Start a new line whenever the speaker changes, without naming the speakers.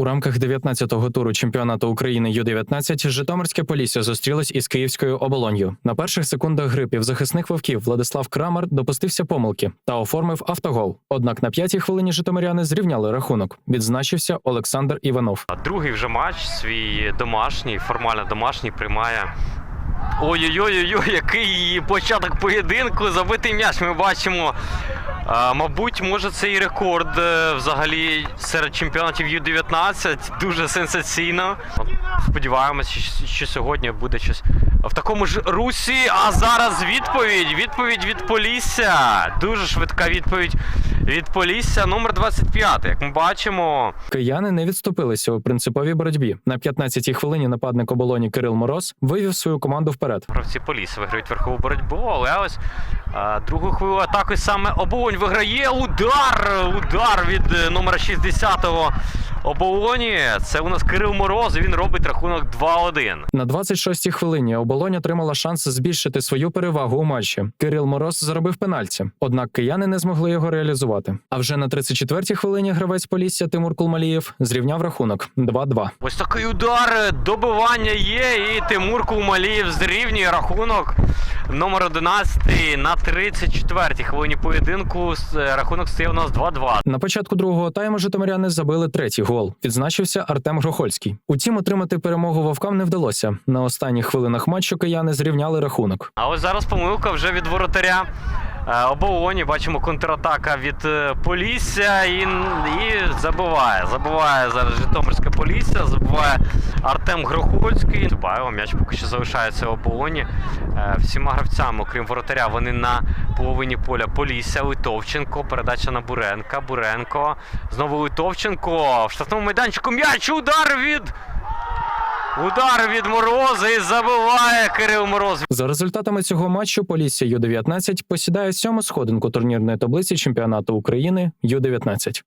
У рамках 19-го туру чемпіонату України Ю-19 Житомирське Полісся зустрілось із Київською оболонью. На перших секундах гри півзахисних вовків Владислав Крамер допустився помилки та оформив автогол. Однак на п'ятій хвилині житомиряни зрівняли рахунок. Відзначився Олександр Іванов.
Другий вже матч свій домашній, формально домашній, приймає. Ой-ой-ой, який початок поєдинку, забитий м'яч. Ми бачимо. А, мабуть, може це і рекорд е, взагалі серед чемпіонатів Ю-19. Дуже сенсаційно. Сподіваємось, що, що сьогодні буде щось в такому ж русі. А зараз відповідь. Відповідь від Полісся. Дуже швидка відповідь від Полісся. Номер 25. Як ми бачимо,
Кияни не відступилися у принциповій боротьбі. На 15-й хвилині нападник оболоні Кирил Мороз вивів свою команду вперед.
Гравці Поліс виграють верхову боротьбу, але ось а, другу хвилю атаки саме оболонь виграє удар! Удар від е, номера 60-го оболоні. Це у нас Кирил Мороз. і Він робить рахунок 2-1.
На 26-й хвилині оболонь отримала шанс збільшити свою перевагу у матчі. Кирил Мороз заробив пенальті, однак кияни не змогли його реалізувати. А вже на 34-й хвилині гравець Полісся Тимур Кулмалієв зрівняв рахунок 2-2.
Ось такий удар, добивання є, і Тимур Кулмалієв зрівнює рахунок. Номер 11 на 34-й хвилині поєдинку. Рахунок стає у нас 2-2.
На початку другого тайму житомиряни забили третій гол. Відзначився Артем Грохольський. Утім, отримати перемогу вовкам не вдалося. На останніх хвилинах матчу кияни зрівняли рахунок.
А ось зараз помилка вже від воротаря. Е, Оболоні бачимо контратака від е, Полісся і, і забиває. Забиває зараз Житомирське Полісся, забиває Артем Грохольський. Забаєво, м'яч поки що залишається оболоні. Е, Всіма гравцями, окрім воротаря, вони на половині поля Полісся. Литовченко, передача на Буренка. Буренко. Знову Литовченко. В штрафному майданчику м'яч. Удар від. Удар від Мороза і забиває Кирил Мороз.
За результатами цього матчу Полісся Ю-19 посідає сьому сходинку турнірної таблиці чемпіонату України Ю-19.